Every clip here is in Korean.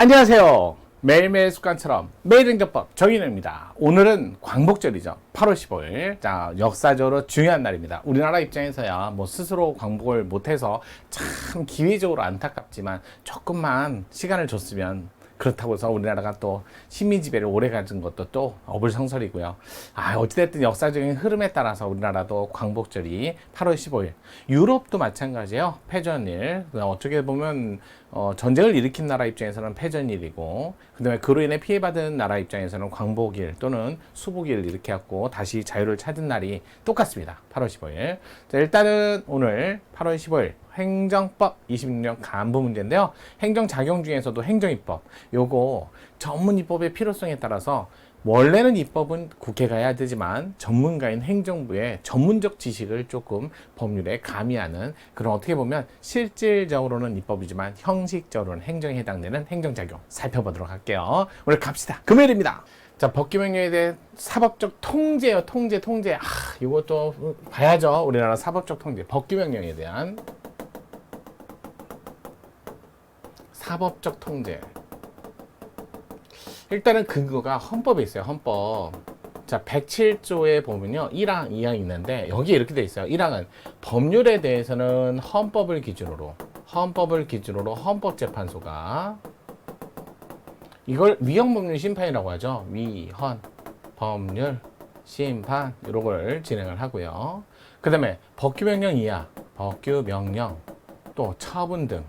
안녕하세요. 매일매일 습관처럼 매일 행정법 정인입니다. 오늘은 광복절이죠. 8월 15일. 자, 역사적으로 중요한 날입니다. 우리나라 입장에서야 뭐 스스로 광복을 못해서 참 기회적으로 안타깝지만 조금만 시간을 줬으면 그렇다고 해서 우리나라가 또 식민 지배를 오래 가진 것도 또 어불성설이고요. 아, 어찌됐든 역사적인 흐름에 따라서 우리나라도 광복절이 8월 15일. 유럽도 마찬가지예요. 패전일. 어떻게 보면 어, 전쟁을 일으킨 나라 입장에서는 패전일이고, 그 다음에 그로 인해 피해받은 나라 입장에서는 광복일 또는 수복일 이렇게 갖고 다시 자유를 찾은 날이 똑같습니다. 8월 15일. 자, 일단은 오늘 8월 15일 행정법 26년 간부 문제인데요. 행정 작용 중에서도 행정입법. 요거 전문 입법의 필요성에 따라서 원래는 입법은 국회가 해야 되지만 전문가인 행정부의 전문적 지식을 조금 법률에 가미하는 그런 어떻게 보면 실질적으로는 입법이지만 형식적으로는 행정에 해당되는 행정작용 살펴보도록 할게요. 오늘 갑시다. 금요일입니다. 자, 법규명령에 대해 사법적 통제요, 통제, 통제. 아, 이것도 봐야죠. 우리나라 사법적 통제. 법규명령에 대한 사법적 통제. 일단은 근거가 헌법에 있어요. 헌법. 자, 107조에 보면요. 1항, 2항 있는데 여기 이렇게 돼 있어요. 1항은 법률에 대해서는 헌법을 기준으로 헌법을 기준으로 헌법재판소가 이걸 위헌법률 심판이라고 하죠. 위헌 법률 심판 이런 걸 진행을 하고요. 그 다음에 법규명령 이하, 법규명령 또 처분 등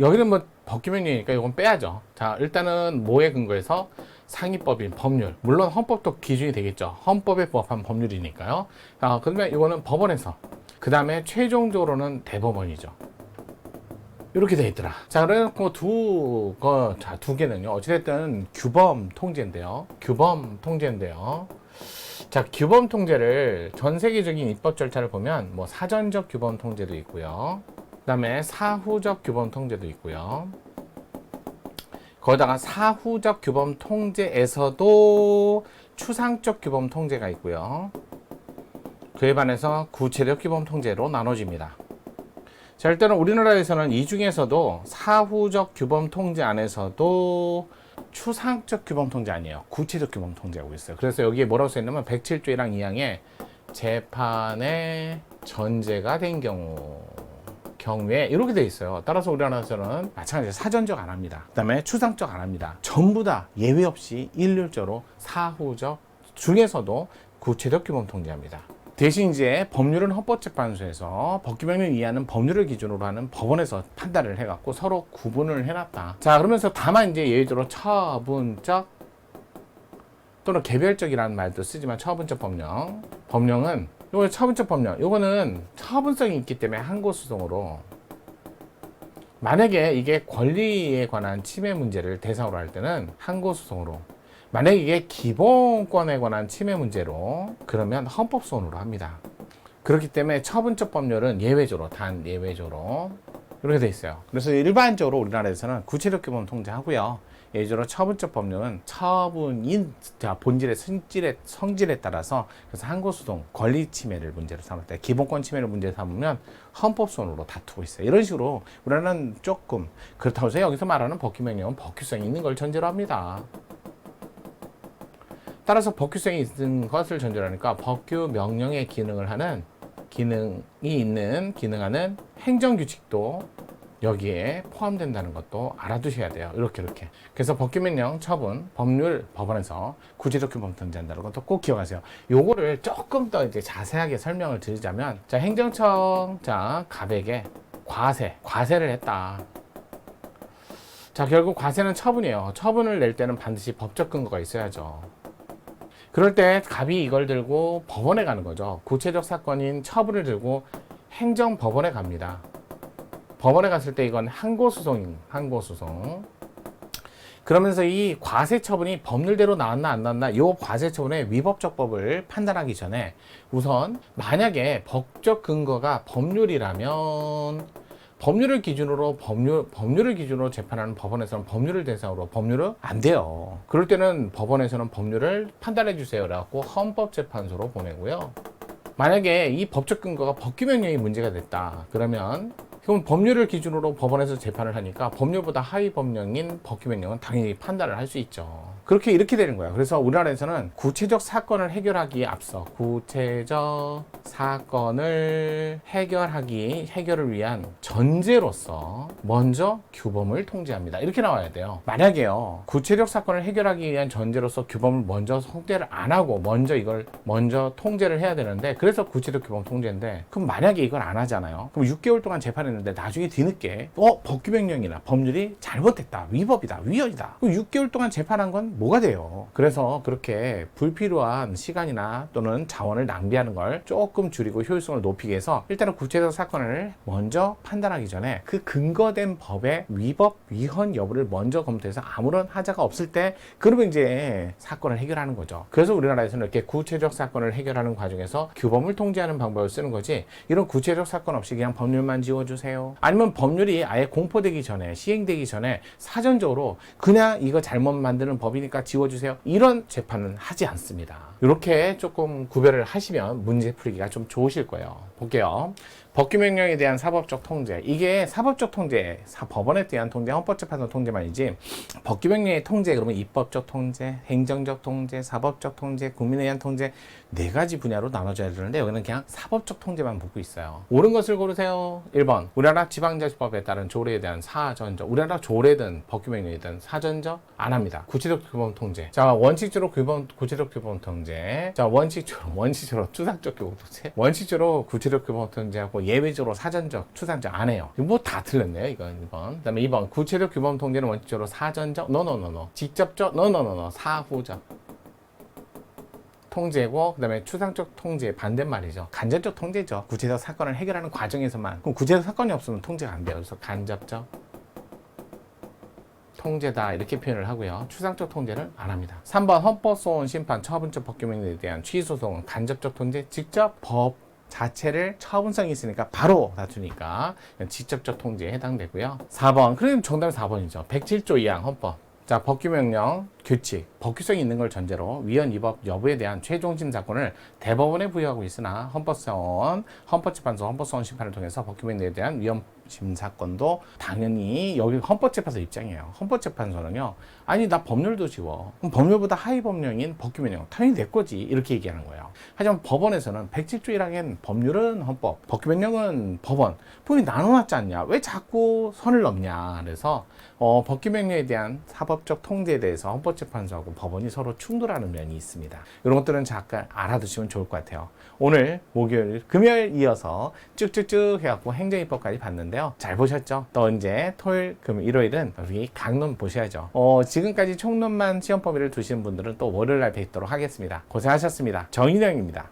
여기는 뭐 법규명령이니까 이건 빼야죠. 자, 일단은 뭐에 근거해서 상위법인 법률. 물론 헌법도 기준이 되겠죠. 헌법에 부합한 법률이니까요. 자, 그러면 이거는 법원에서. 그 다음에 최종적으로는 대법원이죠. 이렇게 돼 있더라. 자, 그래놓고 두, 거, 자, 두 개는요. 어찌됐든 규범 통제인데요. 규범 통제인데요. 자, 규범 통제를 전 세계적인 입법 절차를 보면 뭐 사전적 규범 통제도 있고요. 그다음에 사후적 규범 통제도 있고요. 거기다가 사후적 규범 통제에서도 추상적 규범 통제가 있고요. 그에 반해서 구체적 규범 통제로 나눠집니다. 자, 일단은 우리나라에서는 이 중에서도 사후적 규범 통제 안에서도 추상적 규범 통제 아니에요. 구체적 규범 통제하고 있어요. 그래서 여기에 뭐라고 써 있냐면 107조 1항 2항에 재판에 전제가 된 경우 경우에 이렇게 돼 있어요. 따라서 우리나라에서는 마찬가지로 사전적 안 합니다. 그다음에 추상적 안 합니다. 전부 다 예외 없이 일률적으로 사후적 중에서도 구체적 규범 통제합니다. 대신 이제 법률은 헌법재판소에서 법규명령 이하는 법률을 기준으로 하는 법원에서 판단을 해갖고 서로 구분을 해놨다. 자 그러면서 다만 이제 들어 처분적 또는 개별적이라는 말도 쓰지만 처분적 법령 법령은 요거 처분적 법령 요거는 처분성이 있기 때문에 항고소송으로 만약에 이게 권리에 관한 침해 문제를 대상으로 할 때는 항고소송으로 만약에 이게 기본권에 관한 침해 문제로 그러면 헌법소원으로 합니다. 그렇기 때문에 처분적 법률은 예외적으로 단 예외적으로 이렇게 돼 있어요. 그래서 일반적으로 우리나라에서는 구체적 규범 통제하고요. 예외적으로 처분적 법률은 처분인 자, 본질의 성질에, 성질에 따라서 그래서 항고소송 권리 침해를 문제로 삼을 때 기본권 침해를 문제로 삼으면 헌법소원으로 다투고 있어요. 이런 식으로 우리나라는 조금 그렇다고 해서 여기서 말하는 법규명령은 법규성이 있는 걸 전제로 합니다. 따라서 법규성이 있는 것을 전제로 하니까 법규 명령의 기능을 하는 기능이 있는 기능하는 행정 규칙도 여기에 포함된다는 것도 알아두셔야 돼요. 이렇게 이렇게. 그래서 법규명령 처분 법률 법원에서 구제적 규범 통제한다는 것도 꼭 기억하세요. 요거를 조금 더 이제 자세하게 설명을 드리자면 자 행정청 자 갑에게 과세 과세를 했다. 자 결국 과세는 처분이에요. 처분을 낼 때는 반드시 법적 근거가 있어야죠. 그럴 때 갑이 이걸 들고 법원에 가는 거죠. 구체적 사건인 처분을 들고 행정법원에 갑니다. 법원에 갔을 때 이건 항고소송인 항고소송. 그러면서 이 과세 처분이 법률대로 나왔나 안 나왔나 이 과세 처분의 위법적 법을 판단하기 전에 우선 만약에 법적 근거가 법률이라면 법률을 기준으로 법률 법률을 기준으로 재판하는 법원에서는 법률을 대상으로 법률은 안 돼요. 그럴 때는 법원에서는 법률을 판단해 주세요라고 헌법재판소로 보내고요. 만약에 이 법적 근거가 법규명령이 문제가 됐다. 그러면 그럼 법률을 기준으로 법원에서 재판을 하니까 법률보다 하위 법령인 법규 명령은 당연히 판단을 할 수 있죠. 그렇게 이렇게 되는 거예요. 그래서 우리나라에서는 구체적 사건을 해결하기에 앞서 구체적 사건을 해결하기 해결을 위한 전제로서 먼저 규범을 통제합니다. 이렇게 나와야 돼요. 만약에요 구체적 사건을 해결하기 위한 전제로서 규범을 먼저 통제를 안 하고 먼저 이걸 먼저 통제를 해야 되는데 그래서 구체적 규범 통제인데 그럼 만약에 이걸 안 하잖아요. 그럼 6개월 동안 재판했는데 나중에 뒤늦게 어 법규명령이나 법률이 잘못됐다 위법이다 위헌이다. 그럼 6개월 동안 재판한 건 뭐가 돼요? 그래서 그렇게 불필요한 시간이나 또는 자원을 낭비하는 걸 조금 줄이고 효율성을 높이기 위해서 일단은 구체적 사건을 먼저 판단하기 전에 그 근거된 법의 위법 위헌 여부를 먼저 검토해서 아무런 하자가 없을 때 그러면 이제 사건을 해결하는 거죠. 그래서 우리나라에서는 이렇게 구체적 사건을 해결하는 과정에서 규범을 통제하는 방법을 쓰는 거지 이런 구체적 사건 없이 그냥 법률만 지워주세요. 아니면 법률이 아예 공포되기 전에 시행되기 전에 사전적으로 그냥 이거 잘못 만드는 법이니 까 지워주세요. 이런 재판은 하지 않습니다. 이렇게 조금 구별을 하시면 문제 풀이기가 좀 좋으실 거예요. 볼게요. 법규 명령에 대한 사법적 통제. 이게 사법적 통제, 사- 법원에 대한 통제, 헌법재판소 통제만이지 법규 명령의 통제 그러면 입법적 통제, 행정적 통제, 사법적 통제, 국민에 대한 통제 네 가지 분야로 나눠져야 되는데 여기는 그냥 사법적 통제만 보고 있어요. 옳은 것을 고르세요. 1번 우리나라 지방자치법에 따른 조례에 대한 사전적 우리나라 조례든 법규 명령이든 사전적 안 합니다. 구체적 규범 통제. 자 원칙적으로 규범 구체적 규범 통제. 자 원칙적으로 원칙적으로 추상적 규범 통제. 원칙적으로 구체적 규범 통제하고 예외적으로 사전적 추상적 안 해요. 뭐 다 틀렸네요. 이건 1번. 그 다음에 2번 구체적 규범 통제는 원칙적으로 사전적 노노노노 직접적 노노노노 사후적 통제고 그다음에 추상적 통제 반대말이죠. 간접적 통제죠. 구체적 사건을 해결하는 과정에서만. 그럼 구체적 사건이 없으면 통제가 안 돼요. 그래서 간접적 통제다 이렇게 표현을 하고요. 추상적 통제를 안 합니다. 3번 헌법소원 심판 처분적 법규명령에 대한 취소소송은 간접적 통제 직접 법 자체를 처분성이 있으니까 바로 다투니까 직접적 통제에 해당되고요. 4번 그럼 정답은 4번이죠. 107조 2항 헌법 자, 법규명령, 규칙, 법규성이 있는 걸 전제로 위헌 위법 여부에 대한 최종 심사권을 대법원에 부여하고 있으나 헌법사원, 헌법재판소, 헌법사원 심판을 통해서 법규명령에 대한 위헌 심사권도 당연히 여기 헌법재판소 입장이에요. 헌법재판소는요, 아니 나 법률도 지워. 그럼 법률보다 하위 법령인 법규명령 당연히 내 거지 이렇게 얘기하는 거예요. 하지만 법원에서는 107조 1항엔 법률은 헌법, 법규명령은 법원. 분이 나눠놨지 않냐? 왜 자꾸 선을 넘냐? 그래서 어, 법규명령에 대한 사법적 통제에 대해서 헌법재판소하고 법원이 서로 충돌하는 면이 있습니다. 이런 것들은 잠깐 알아두시면 좋을 것 같아요. 오늘 목요일, 금요일 이어서 쭉쭉쭉 해갖고 행정입법까지 봤는데 요. 잘 보셨죠? 또 이제 토요일, 금요일, 일요일은 여기 강론 보셔야죠. 어, 지금까지 총론만 시험 범위를 두시는 분들은 또 월요일 날 뵙도록 하겠습니다. 고생하셨습니다. 정인영입니다.